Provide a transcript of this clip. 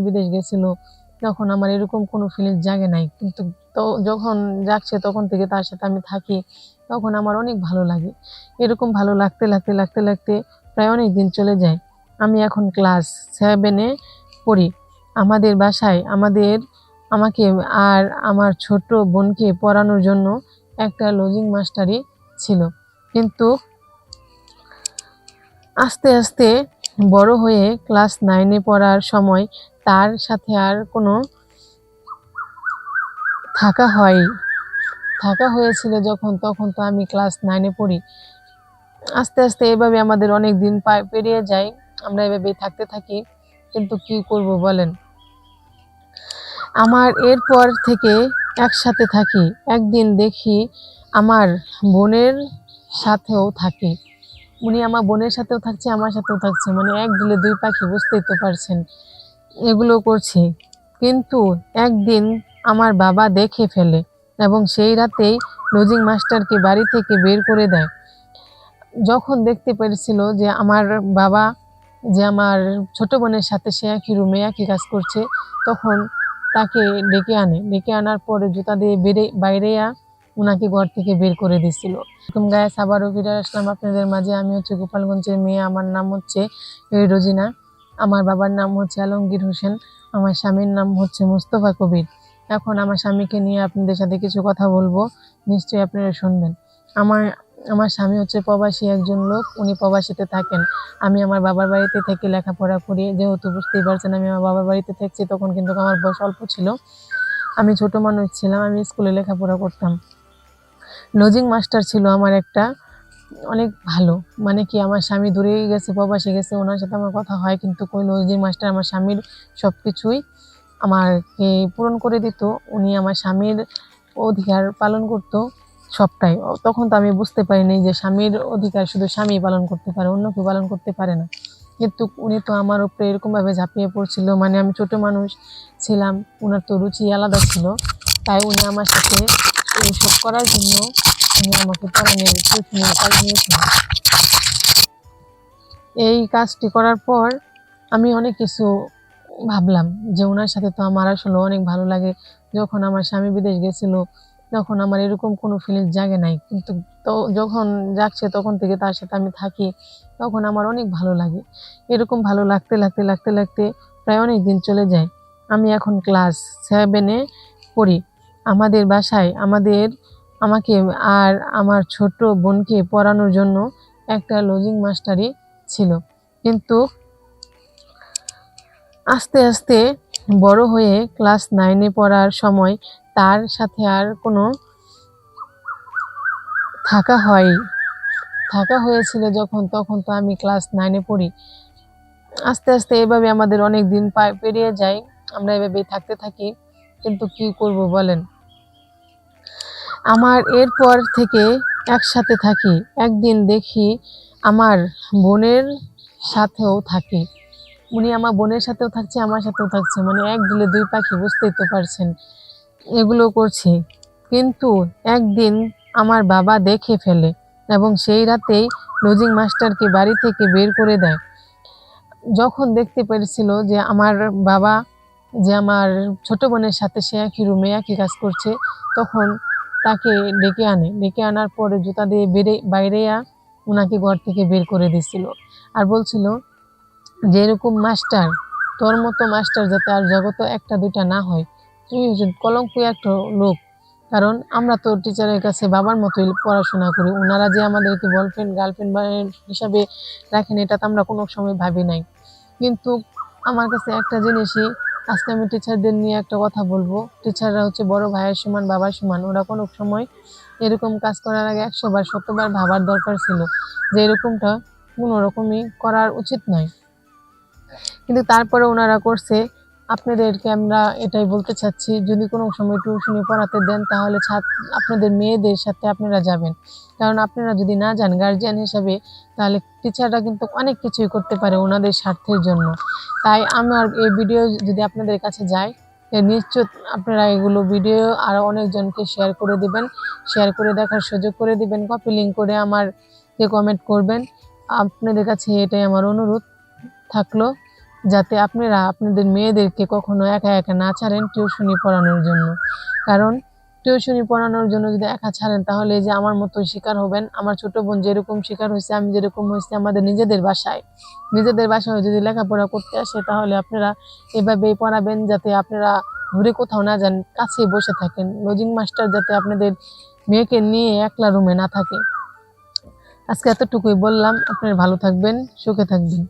স্বামী বিদেশ গেছিল, তখন আমার এরকম কোনো ফিলিংস জাগে নাই। কিন্তু তো যখন জাগছে তখন থেকে তার সাথে আমি থাকি, তখন আমার অনেক ভালো লাগে। এরকম ভালো লাগতে লাগতে লাগতে লাগতে প্রায় অনেক দিন চলে যায়। আমি এখন ক্লাস সেভেনে পড়ি। আমাদের বাসায় আমাদের, আমাকে আর আমার ছোট বোনকে পড়ানোর জন্য একটা লজিং মাস্টারই ছিল। কিন্তু আস্তে আস্তে বড় হয়ে ক্লাস নাইনে পড়ার সময় তার সাথে আর কোনো থাকা হয় থাকা হয়েছিল যখন, তখন তো আমি ক্লাস নাইনে পড়ি। আস্তে আস্তে এভাবে আমাদের অনেক দিন পেরিয়ে যায়। আমরা এভাবেই থাকতে থাকি। কিন্তু কি করব বলেন? আমার এরপর থেকে একসাথে থাকি। একদিন দেখি আমার বোনের সাথেও থাকি। উনি আমার বোনের সাথেও থাকছে, আমার সাথেও থাকছে। মানে এক দিলে দুই পাখি, বুঝতেই তো পারছেন। এগুলো করছি। কিন্তু একদিন আমার বাবা দেখে ফেলে এবং সেই রাতেই লজিং মাস্টারকে বাড়ি থেকে বের করে দেয়। যখন দেখতে পেরেছিল যে আমার বাবা, যে আমার ছোট বোনের সাথে সে একই রুমে একই কাজ করছে, তখন তাকে ডেকে আনে। ডেকে আনার পরে জুতা দিয়ে বেরে বাইরে ওনাকে ঘর থেকে বের করে দিছিল এরকম গায়ে আবারও ফিরে আসলাম আপনাদের মাঝে। আমি হচ্ছে গোপালগঞ্জের মেয়ে। আমার নাম হচ্ছে রোজিনা। আমার বাবার নাম হচ্ছে আলমগীর হোসেন, আমার স্বামীর নাম হচ্ছে মুস্তফা কবির। এখন আমার স্বামীকে নিয়ে আপনাদের সাথে কিছু কথা বলব, নিশ্চয়ই আপনারা শুনবেন। আমার আমার স্বামী হচ্ছে প্রবাসী একজন লোক, উনি প্রবাসীতে থাকেন। আমি আমার বাবার বাড়িতে থেকে লেখাপড়া করি, যেহেতু বুঝতেই পারছেন আমি আমার বাবার বাড়িতে থাকছি, তখন কিন্তু আমার বয়স অল্প ছিল। আমি ছোট মানুষ ছিলাম, আমি স্কুলে লেখাপড়া করতাম। লজিং মাস্টার ছিল আমার একটা অনেক ভালো। মানে কি, আমার স্বামী দূরে গেছে, প্রবাসী গেছে, ওনার সাথে আমার কথা হয়, কিন্তু কই লজিং মাস্টার, আমার স্বামীর সব কিছুই আমাকে পূরণ করে দিত। উনি আমার স্বামীর অধিকার পালন করতো সবটাই। তখন তো আমি বুঝতে পারিনি যে, স্বামীর অধিকার শুধু স্বামী পালন করতে পারে, অন্য কেউ পালন করতে পারে না। কিন্তু উনি তো আমার উপরে এরকমভাবে ঝাঁপিয়ে পড়ছিল। মানে আমি ছোট মানুষ ছিলাম ওনার তো রুচি আলাদা ছিল। তাই উনি আমার সাথে এইসব করার জন্য আমাকে এই কাজটি করার পর আমি অনেক কিছু ভাবলাম যে ওনার সাথে তো আমার আসলে অনেক ভালো লাগে। যখন আমার স্বামী বিদেশ গেছিল, তখন আমার এরকম কোনো ফিলিংস জাগে নাই। কিন্তু তো যখন জাগছে তখন থেকে তার সাথে আমি থাকি, তখন আমার অনেক ভালো লাগে। এরকম ভালো লাগতে লাগতে লাগতে লাগতে প্রায় অনেক দিন চলে যায়। আমি এখন ক্লাস সেভেনে পড়ি। আমাদের বাসায়, আমাদের আমাকে আর আমার ছোট বোনকে পড়ানোর জন্য একটা লজিং মাস্টারই ছিল। কিন্তু আস্তে আস্তে বড় হয়ে ক্লাস নাইনে পড়ার সময় তার সাথে আর কোনো থাকা হয় থাকা হয়েছিল যখন, তখন তো আমি ক্লাস নাইনে পড়ি। আস্তে আস্তে এভাবে আমাদের অনেক দিন পেরিয়ে যায়। আমরা এভাবেই থাকতে থাকি। কিন্তু কি করব বলেন? আমার এরপর থেকে একসাথে থাকি, একদিন দেখি আমার বোনের সাথেও থাকে। উনি আমার বোনের সাথেও থাকছে, আমার সাথেও থাকছে মানে এক দিলে দুই পাখি, বুঝতেই তো পারছেন। এগুলো করছি। কিন্তু একদিন আমার বাবা দেখে ফেলে এবং সেই রাতেই লজিং মাস্টারকে বাড়ি থেকে বের করে দেয়। যখন দেখতে পেরেছিল যে আমার বাবা, যে আমার ছোট বোনের সাথে সে একই রুমে একই কাজ করছে, তখন তাকে ডেকে আনে। ডেকে আনার পরে জুতা দিয়ে বেরে বাইরে ওনাকে ঘর থেকে বের করে দিছিল। আর বলছিল যে এরকম মাস্টার, তোর মতো মাস্টার যাতে আর জগতে একটা দুইটা না হয়, তুই হচ্ছে কলঙ্ক একটা লোক। কারণ আমরা তো টিচারের কাছে বাবার মতোই পড়াশোনা করি। ওনারা যে আমাদেরকে বয়ফ্রেন্ড, গার্লফ্রেন্ড হিসাবে রাখেন, এটা তো আমরা কোনো সময় ভাবি নাই। কিন্তু আমার কাছে একটা জিনিসই আজকে আমি টিচারদের নিয়ে একটা কথা বলব। টিচাররা হচ্ছে বড় ভাইয়ের সমান, বাবার সমান। ওরা কোনো সময় এরকম কাজ করার আগে একশোবার, শতবার ভাবার দরকার ছিল যে এরকমটা কোনো রকমই করার উচিত নয়। কিন্তু তারপরে ওনারা করছে আপনাদেরকে আমরা এটাই বলতে চাচ্ছি, যদি কোনো সময় টিউশনি পড়াতে দেন, তাহলে আপনাদের মেয়েদের সাথে আপনারা যাবেন। কারণ আপনারা যদি না যান গার্জিয়ান হিসাবে, তাহলে টিচাররা কিন্তু অনেক কিছুই করতে পারে ওনাদের স্বার্থের জন্য। তাই আমার এই ভিডিও যদি আপনাদের কাছে যায়, তো নিশ্চিত আপনারা এগুলো ভিডিও আরও অনেকজনকে শেয়ার করে দিবেন। শেয়ার করে দেখার সুযোগ করে দিবেন কপি লিঙ্ক করে আমারকে কমেন্ট করবেন। আপনাদের কাছে এটাই আমার অনুরোধ থাকল। যাতে আপনারা আপনাদের মেয়েদেরকে কখনো একা একা না ছাড়েন টিউশনি পড়ানোর জন্য। কারণ টিউশনি পড়ানোর জন্য যদি একা ছাড়েন, তাহলে যে আমার মতো শিকার হবেন। আমার ছোট বোন যেরকম শিকার হয়েছে, আমি যেরকম হয়েছি আমাদের নিজেদের বাসায়। নিজেদের বাসায় যদি লেখাপড়া করতে আসে, তাহলে আপনারা এভাবেই পড়াবেন যাতে আপনারা ঘুরে কোথাও না যান, কাছেই বসে থাকেন। লজিং মাস্টার যাতে আপনাদের মেয়েকে নিয়ে একলা রুমে না থাকে। আজকে এতটুকুই বললাম। আপনারা ভালো থাকবেন, সুখে থাকবেন।